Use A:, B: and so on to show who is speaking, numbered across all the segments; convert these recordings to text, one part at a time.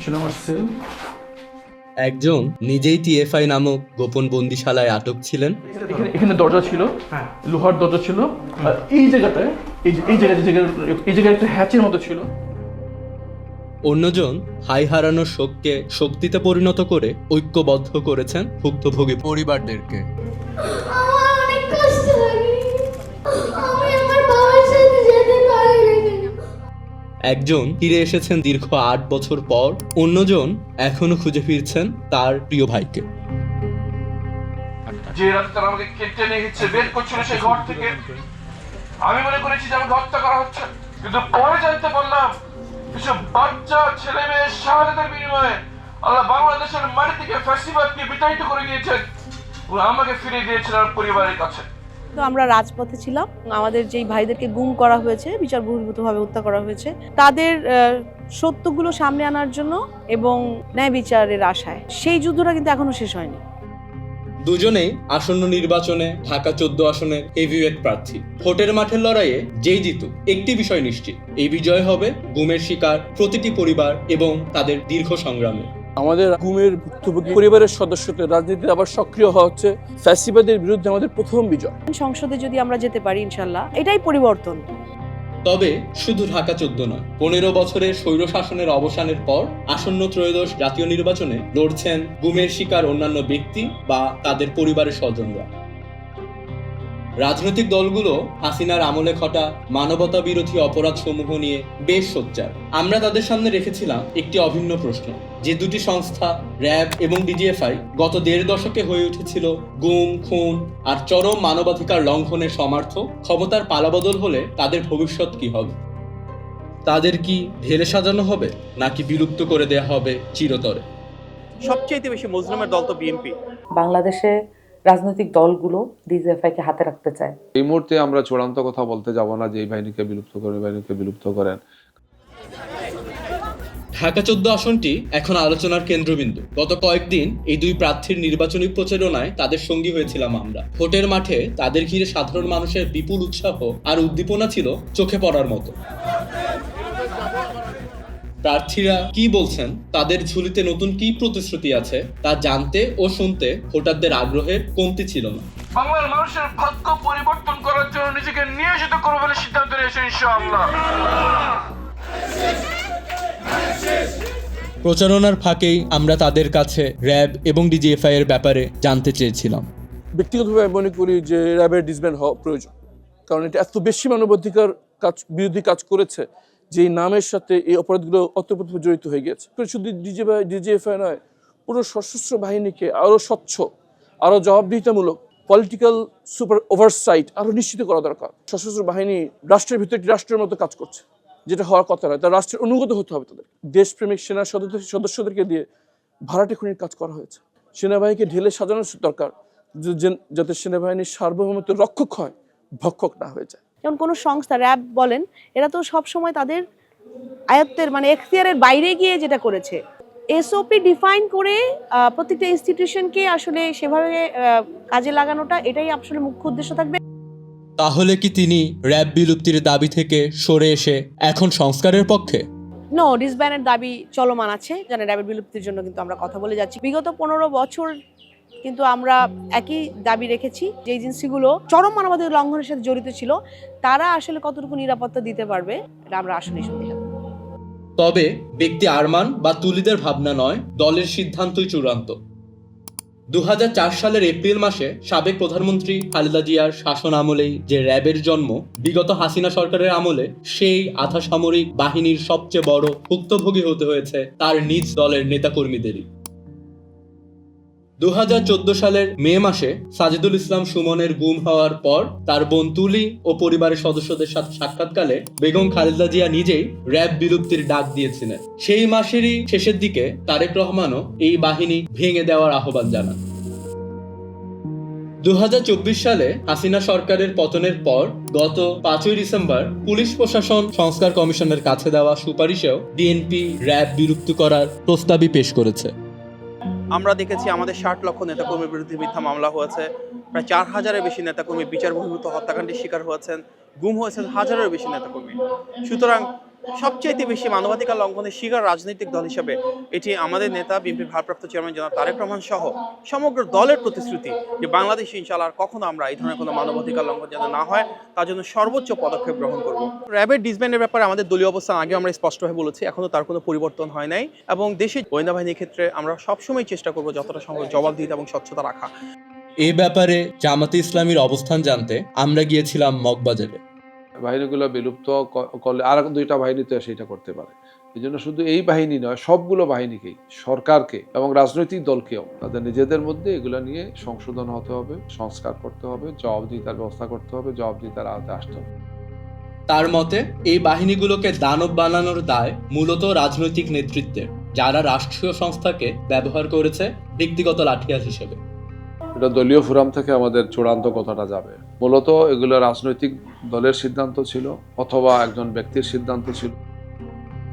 A: ছিল আমার সেল
B: একজন নিজেই টিএফআই নামক গোপন বন্দিশালায় আটক ছিলেন।
A: এখানে এখানে দরজা ছিল লোহার দরজা ছিল আর এই জায়গাটায় এই যে- এই জায়গায় জায়গায় এই জায়গায় একটা হ্যাচের মতো ছিল।
B: অন্যজন হাই হারানোর শোককে শক্তিতে পরিণত করে ঐক্যবদ্ধ করেছেন ভুক্তভোগী পরিবারদেরকে।
C: আমার অনেক কষ্ট লাগে।
B: একজন ফিরে এসেছেন দীর্ঘ আট বছর পর, অন্যজন এখনও খুঁজে ফিরছেন তার প্রিয় ভাইকে।
D: যে রাতে তারা আমাকে কেটে নিয়ে বের করছিল সেই ঘর থেকে। আমি মনে করেছি যে আমাকে হত্যা করা হচ্ছে, কিন্তু পরে জানতে পারলাম কিছু বাচ্চা, ছেলে মেয়ে, শাহাদাতের বিনিময়ে আল্লাহ বাংলাদেশের মাটি থেকে ফ্যাসিবাদকে বিতাড়িত করে দিয়েছেন। আমাকে ফিরিয়ে দিয়েছেন আমার পরিবারের কাছে।
E: তো আমরা রাজপথে ছিলাম। আমাদের যেই ভাইদেরকে গুম করা হয়েছে বিচার বহির্ভূতভাবে হত্যা করা হয়েছে, তাদের সত্যগুলো সামনে আনার জন্য এবং ন্যায় বিচারের আশায়। সেই যুদ্ধটা কিন্তু এখনও শেষ হয়নি।
B: দুজনেই আসন্ন নির্বাচনে, ঢাকা চোদ্দ আসনের হেভিওয়েট প্রার্থী। ভোটের মাঠের লড়াইয়ে যেই জিতুক, একটি বিষয় নিশ্চিত। এই বিজয় হবে গুমের শিকার, প্রতিটি পরিবার এবং তাদের দীর্ঘ সংগ্রামে।
F: আমাদের গুমের ভুক্তভোগী পরিবারের সদস্যদের রাজনীতিতে আবার সক্রিয় হওয়া হচ্ছে। ফ্যাসিবাদের বিরুদ্ধে আমাদের প্রথম বিজয়।
E: সংসদে যদি আমরা যেতে পারি ইনশাল্লাহ এটাই পরিবর্তন।
B: তবে শুধু ঢাকা চোদ্দ নয় পনেরো বছরের স্বৈর শাসনের অবসানের পর আসন্ন ত্রয়োদশ জাতীয় নির্বাচনে লড়ছেন গুমের শিকার অন্যান্য ব্যক্তি বা তাদের পরিবারের স্বজনরা। রাজনৈতিক দলগুলো হাসিনার আমলে ঘটা মানবতা বিরোধী অপরাধ সমূহ নিয়ে বেশ সোচ্চার। আমরা তাদের সামনে রেখেছিলাম একটি অভিন্ন প্রশ্ন যে দুটি সংস্থা র্যাব এবং ডিজিএফআই গত দেড় দশকে হয়ে উঠেছিল গুম খুন আর চরম মানবাধিকার লঙ্ঘনের সমার্থ ক্ষমতার পালাবদল হলে তাদের ভবিষ্যৎ কি হবে? তাদের কি ঢেলে সাজানো হবে নাকি বিলুপ্ত করে দেয়া হবে চিরতরে?
G: সবচেয়ে বেশি মজলুমের দল তো বিএনপি।
H: বাংলাদেশে রাজনৈতিক দলগুলো ডিজিএফআইকে হাতে রাখতে চায়।
I: এই মুহূর্তে আমরা চূড়ান্ত কথা বলতে যাব না যে এই বাহিনীকে বিলুপ্ত করে বাহিনীকে বিলুপ্ত করেন।
B: ঢাকা চোদ্দ আসনটি এখন আলোচনার কেন্দ্রবিন্দু। গত কয়েকদিন এই দুই প্রার্থীর নির্বাচনী প্রচারণায় তাদের সঙ্গী হয়েছিলাম আমরা। ভোটের মাঠে তাদের ঘিরে সাধারণ মানুষের বিপুল উৎসাহ আর উদ্দীপনা ছিল চোখে পড়ার মতো। প্রার্থীরা কি বলছেন? তাদের ঝুলিতে নতুন কি প্রতিশ্রুতি আছে? তা জানতে ও শুনতে ভোটারদের আগ্রহের কমতি ছিল না।
D: বাংলার মানুষের ভাগ্য পরিবর্তন করার জন্য নিজেকে নিয়োজিত করব বলে সিদ্ধান্ত নিয়েছে ইনশাআল্লাহ।
B: প্রচারণার ফাঁকেই আমরা তাদের কাছে র্যাব এবং ডিজিএফআই এর ব্যাপারে জানতে চেয়েছিলাম।
F: ব্যক্তিগতভাবে আমি মনে করি যে র্যাবের ডিসব্যান্ড হওয়া প্রয়োজন। কারণ এটা এত বেশি মানবাধিকার কাজ বিরোধী কাজ করেছে। যে নামের সাথে এই অপরাধগুলো অতপ্রত জড়িত হয়ে গেছে শুধু ডিজিএফআই ডিজিএফআই নয়, পুরো সশস্ত্র বাহিনীকে আরও স্বচ্ছ আরও জবাবদিহিতামূলক পলিটিক্যাল সুপার ওভারসাইট আরও নিশ্চিত করা দরকার। সশস্ত্র বাহিনী রাষ্ট্রের ভিতরে একটি রাষ্ট্রের মতো কাজ করছে, যেটা হওয়ার কথা নয়, তার রাষ্ট্রের অনুগত হতে হবে তাদের। দেশপ্রেমিক সেনা সদস্য সদস্যদেরকে দিয়ে ভাড়াটে খুনির কাজ করা হয়েছে। সেনাবাহিনীকে ঢেলে সাজানো দরকার যাতে সেনাবাহিনীর সার্বভৌমত্ব রক্ষক হয়, ভক্ষক না হয়ে যায়।
E: যেমন কোনো সংস্থা র্যাব বলেন এরা তো সব সময় তাদের আয়ত্তের মানে এখতিয়ারের বাইরে গিয়ে যেটা করেছে। এসওপি ডিফাইন করে প্রত্যেকটা ইনস্টিটিউশনকে আসলে সেভাবে কাজে লাগানোটা এটাই আসলে মুখ্য উদ্দেশ্য থাকবে।
B: তাহলে কি তিনি র্যাব বিলুপ্তির দাবি থেকে সরে এসে এখন সংস্কারের পক্ষে?
E: নো ডিসব্যানের দাবি চলমান আছে জানে র্যাবের বিলুপ্তির জন্য কিন্তু আমরা কথা বলে যাচ্ছি। বিগত পনেরো বছর কিন্তু আমরা একই দাবি রেখেছি যে এজেন্সিগুলো চরম মানবাধিকার লঙ্ঘনের সাথে জড়িত ছিল, তারা আসলে কতটুকু নিরাপত্তা দিতে পারবে, এটা আমরা আসলে সন্দেহ।
B: তবে ব্যক্তি আরমান বা তুলিদের ভাবনা নয়, দলের সিদ্ধান্তই চূড়ান্ত। দু হাজার চার সালের এপ্রিল মাসে সাবেক প্রধানমন্ত্রী খালেদা জিয়ার শাসন আমলেই যে র্যাবের জন্ম, বিগত হাসিনা সরকারের আমলে সেই আধা সামরিক বাহিনীর সবচেয়ে বড় ভুক্তভোগী হতে হয়েছে তার নিজ দলের নেতাকর্মীদেরই। দু হাজার চোদ্দ সালের মে মাসে সাজিদুল ইসলাম সুমনের গুম হওয়ার পর তার বোন তুলি ও পরিবারের সদস্যদের সাথে সাক্ষাৎকালে বেগম খালেদা জিয়া নিজেই র্যাব বিলুপ্তির ডাক দিয়েছিলেন। সেই মাসেরই শেষের দিকে তারেক রহমানও এই বাহিনী ভেঙে দেওয়ার আহ্বান জানান। দু হাজার চব্বিশ সালে হাসিনা সরকারের পতনের পর গত পাঁচই ডিসেম্বর পুলিশ প্রশাসন সংস্কার কমিশনের কাছে দেওয়া সুপারিশেও ডিএনপি র্যাব বিলুপ্ত করার প্রস্তাবই পেশ করেছে।
G: আমরা দেখেছি আমাদের ষাট লক্ষ নেতাকর্মীর বিরুদ্ধে মিথ্যা মামলা হয়েছে। প্রায় চার হাজারের বেশি নেতাকর্মী বিচার বহির্ভূত হত্যাকাণ্ডের শিকার হয়েছেন। গুম হয়েছেন হাজারের বেশি নেতাকর্মী। সুতরাং সবচাইতে বেশি মানবাধিকার লঙ্ঘনের শিকার রাজনৈতিক দল হিসেবে এটি আমাদের নেতা, বিএনপির ভারপ্রাপ্ত চেয়ারম্যান জনাব তারেক রহমান সহ সমগ্র দলের প্রতিশ্রুতি যে বাংলাদেশ ইনশাল্লাহ আর কখনো আমরা এই ধরনের কোনো মানবাধিকার লঙ্ঘন যেন না হয়, তার জন্য সর্বোচ্চ পদক্ষেপ গ্রহণ করব। র্যাবের ডিসব্যান্ডের ব্যাপারে আমাদের দলীয় অবস্থান আগে আমরা স্পষ্টভাবে বলেছি, এখনও তার কোনো পরিবর্তন হয় নাই এবং দেশের গোয়েন্দা বাহিনীর ক্ষেত্রে আমরা সবসময় চেষ্টা করব যতটা সম্ভব জবাবদিহিতা এবং স্বচ্ছতা রাখা।
B: এ ব্যাপারে জামাতে ইসলামীর অবস্থান জানতে আমরা গিয়েছিলাম মগবাজারে।
I: বাহিনীগুলো বিলুপ্ত করলে আর দুইটা বাহিনী তো সেটা করতে পারে। এই জন্য শুধু এই বাহিনী নয়, সবগুলো বাহিনীকেই, সরকারকে এবং রাজনৈতিক দলকেও। তাদের নিজেদের মধ্যে এগুলো নিয়ে সংশোধন হতে হবে, সংস্কার করতে হবে, জবাবদিহিতার ব্যবস্থা করতে হবে, জবাবদিহিতার আওতায় আসতে হবে।
B: তার মতে, এই বাহিনীগুলোকে দানব বানানোর দায় মূলত রাজনৈতিক নেতৃত্বের, যারা রাষ্ট্রীয় সংস্থাকে ব্যবহার করেছে ব্যক্তিগত লাঠিয়াল হিসেবে।
I: এটা দলীয় ফোরাম থেকে আমাদের চূড়ান্ত কথাটা যাবে। মূলত এগুলো রাজনৈতিক দলের সিদ্ধান্ত ছিল অথবা একজন ব্যক্তির সিদ্ধান্ত ছিল।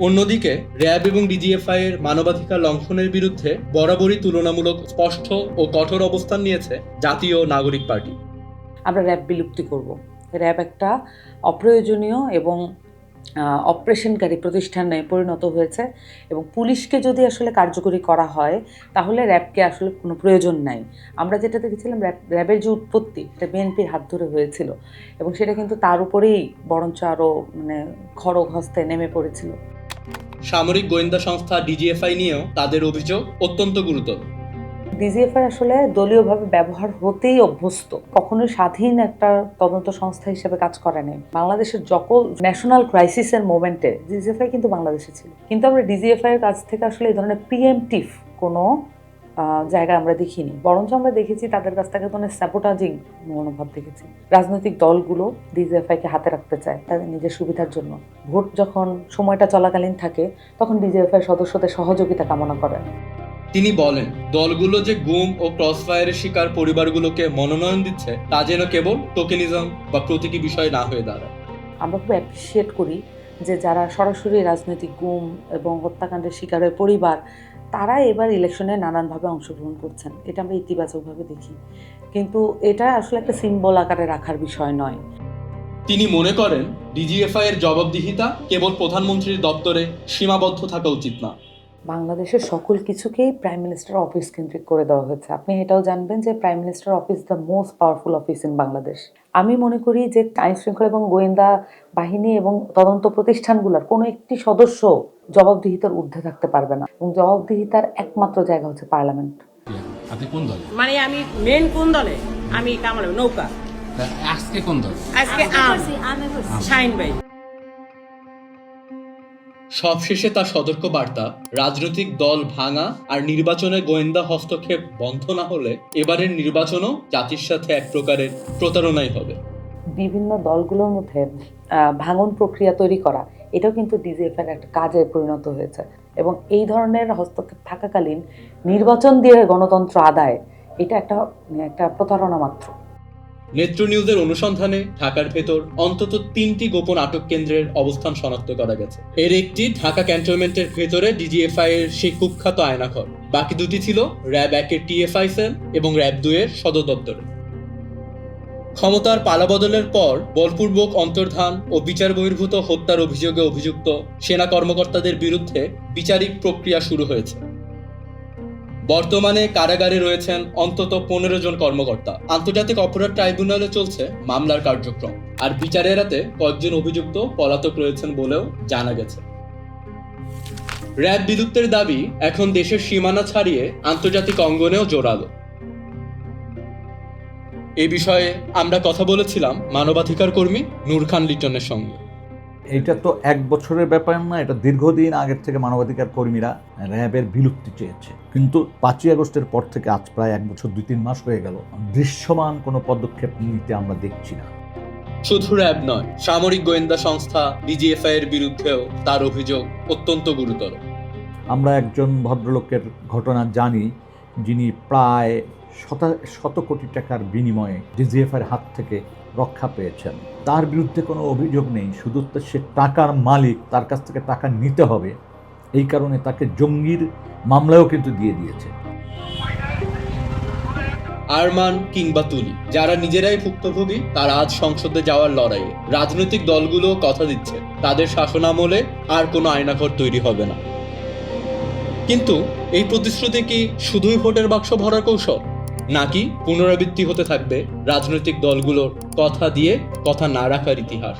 B: অন্যদিকে র্যাব এবং ডিজিএফআই এর মানবাধিকার লঙ্ঘনের বিরুদ্ধে বরাবরই তুলনামূলক স্পষ্ট ও কঠোর অবস্থান নিয়েছে জাতীয় নাগরিক পার্টি।
H: আমরা র্যাব বিলুপ্তি করব। র্যাব একটা অপ্রয়োজনীয় এবং অপারেশনকারী প্রতিষ্ঠানে পরিণত হয়েছে এবং পুলিশকে যদি আসলে কার্যকরী করা হয়, তাহলে র্যাবকে আসলে কোনো প্রয়োজন নাই। আমরা যেটা দেখেছিলাম, র্যাব, র্যাবের যে উৎপত্তি এটা বিএনপির হাত ধরে হয়েছিল এবং সেটা কিন্তু তার উপরেই বরঞ্চ আরও মানে খড়গ হস্তে নেমে পড়েছিল।
B: সামরিক গোয়েন্দা সংস্থা ডিজিএফআই নিয়েও তাদের অভিযোগ অত্যন্ত গুরুতর।
H: ডিজিএফআই আসলে দলীয়ভাবে ব্যবহার হতেই অভ্যস্ত। কখনোই স্বাধীন একটা তদন্ত সংস্থা হিসেবে কাজ করে নাই। বাংলাদেশের যখন ন্যাশনাল ক্রাইসিসের মোমেন্টে ডিজিএফআই কিন্তু বাংলাদেশে ছিল। কিন্তু আমরা ডিজিএফআই এর কাছ থেকে আসলে এই ধরনের প্রিএমটিভ কোনো জায়গা আমরা দেখিনি। বরঞ্চ আমরা দেখেছি তাদের কাছ থেকে ধরনের স্যাবোটাজিং মনোভাব দেখেছি। রাজনৈতিক দলগুলো ডিজিএফআইকে হাতে রাখতে চায় তাদের নিজের সুবিধার জন্য। ভোট যখন সময়টা চলাকালীন থাকে, তখন ডিজিএফআই সদস্যদের সহযোগিতা কামনা করে।
B: তিনি বলেন দলগুলো যে গুম ও ক্রসফায়ারের শিকার পরিবারগুলোকে মনোনয়ন দিচ্ছে তা যেন কেবল টোকেনিজম বা প্রতীকী বিষয় না হয়ে দাঁড়ায়।
H: আমরা খুব অ্যাপ্রিসিয়েট করি যে যারা সরাসরি রাজনৈতিক গুম এবং হত্যাকাণ্ডের শিকারের পরিবার তারা এবার ইলেকশনে নানানভাবে অংশগ্রহণ করছেন। এটা আমরা ইতিবাচকভাবে দেখি। কিন্তু এটা আসলে একটা সিম্বল আকারে রাখার বিষয় নয়।
B: তিনি মনে করেন ডিজিএফআই এর জবাবদিহিতা কেবল প্রধানমন্ত্রীর দপ্তরে সীমাবদ্ধ থাকা উচিত না।
H: বাংলাদেশের সকল কিছুকেই প্রাইম মিনিস্টার অফিস কেন্দ্রিক করে দেওয়া হয়েছে। আপনি এটাও জানবেন যে prime minister office the most powerful office in Bangladesh আমি মনে করি যে আইন শৃঙ্খলা এবং গোয়েন্দা বাহিনী এবং তদন্ত প্রতিষ্ঠানগুলোর কোনো একটি সদস্য জবাবদিহিতার ঊর্ধ্বে থাকতে পারবে না এবং জবাবদিহিতার একমাত্র জায়গা হচ্ছে পার্লামেন্ট
J: আপনি কোন দলে?
K: মানে আমি মেন কোন দলে? আমি কামাল নৌকা।
J: আজকে কোন দলে?
K: আজকে আম শাইন ভাই।
B: সবশেষে তার সতর্ক বার্তা রাজনৈতিক দল ভাঙা আর নির্বাচনে গোয়েন্দা হস্তক্ষেপ বন্ধ না হলে এবারের নির্বাচনও জাতির সাথে এক প্রকারের প্রতারণাই হবে।
H: বিভিন্ন দলগুলোর মধ্যে ভাঙন প্রক্রিয়া তৈরি করা, এটাও কিন্তু ডিজিএফের একটা কাজে পরিণত হয়েছে। এবং এই ধরনের হস্তক্ষেপ থাকাকালীন নির্বাচন দিয়ে গণতন্ত্র আদায়, এটা একটা একটা প্রতারণা মাত্র।
B: নেত্র নিউজের অনুসন্ধানে ঢাকার ভেতর অন্তত তিনটি গোপন আটক কেন্দ্রের অবস্থান শনাক্ত করা গেছে। এর একটি ঢাকা ক্যান্টনমেন্টের ভেতরে ডিজিএফআই এর সেই কুখ্যাত আয়নাঘর। বাকি দুটি ছিল র্যাব একের টিএফআই সেল এবং র্যাব দুয়ের সদর দপ্তরে। ক্ষমতার পালাবদলের পর বলপূর্বক অন্তর্ধান ও বিচার বহির্ভূত হত্যার অভিযোগে অভিযুক্ত সেনা কর্মকর্তাদের বিরুদ্ধে বিচারিক প্রক্রিয়া শুরু হয়েছে। বর্তমানে কারাগারে রয়েছেন অন্তত পনেরো জন কর্মকর্তা। আন্তর্জাতিক অপরাধ ট্রাইব্যুনালে চলছে মামলার কার্যক্রম। আর বিচার এড়াতে কয়েকজন অভিযুক্ত পলাতক রয়েছেন বলেও জানা গেছে। র্যাব বিলুপ্তের দাবি এখন দেশের সীমানা ছাড়িয়ে আন্তর্জাতিক অঙ্গনেও জোরালো। এ বিষয়ে আমরা কথা বলেছিলাম মানবাধিকার কর্মী নূর খান লিটনের সঙ্গে।
L: এটা তো এক বছরের ব্যাপার না এটা দীর্ঘদিন আগের থেকে মানবাধিকার কর্মীরা র্যাবের বিলুপ্তি চেয়েছে। কিন্তু পাঁচই আগস্টের পর থেকে আজ প্রায় এক বছর দুই তিন মাস হয়ে গেল দৃশ্যমান কোনো পদক্ষেপ নিতে আমরা দেখছি না।
B: শুধু র্যাব নয় সামরিক গোয়েন্দা সংস্থা ডিজিএফআই এর বিরুদ্ধেও তার অভিযোগ অত্যন্ত গুরুতর।
L: আমরা একজন ভদ্রলোকের ঘটনা জানি যিনি প্রায় শত শত কোটি টাকার বিনিময়ে ডিজিএফের হাত থেকে রক্ষা পেয়েছেন। তার বিরুদ্ধে কোনো অভিযোগ নেই, শুধু সে টাকার মালিক, তার কাছ থেকে টাকা নিতে হবে। এই কারণে তাকে জঙ্গির মামলাও কিন্তু দিয়ে দিয়েছে।
B: আরমান কিংবা তুলি, যারা নিজেরাই ভুক্তভোগী, তারা আজ সংসদে যাওয়ার লড়াইয়ে। রাজনৈতিক দলগুলো কথা দিচ্ছে, তাদের শাসনামলে আর কোনো আয়নাঘর তৈরি হবে না। কিন্তু এই প্রতিশ্রুতি কি শুধুই ভোটের বাক্স ভরার কৌশল? নাকি পুনরাবৃত্তি হতে থাকবে রাজনৈতিক দলগুলোর কথা দিয়ে কথা না রাখার ইতিহাস।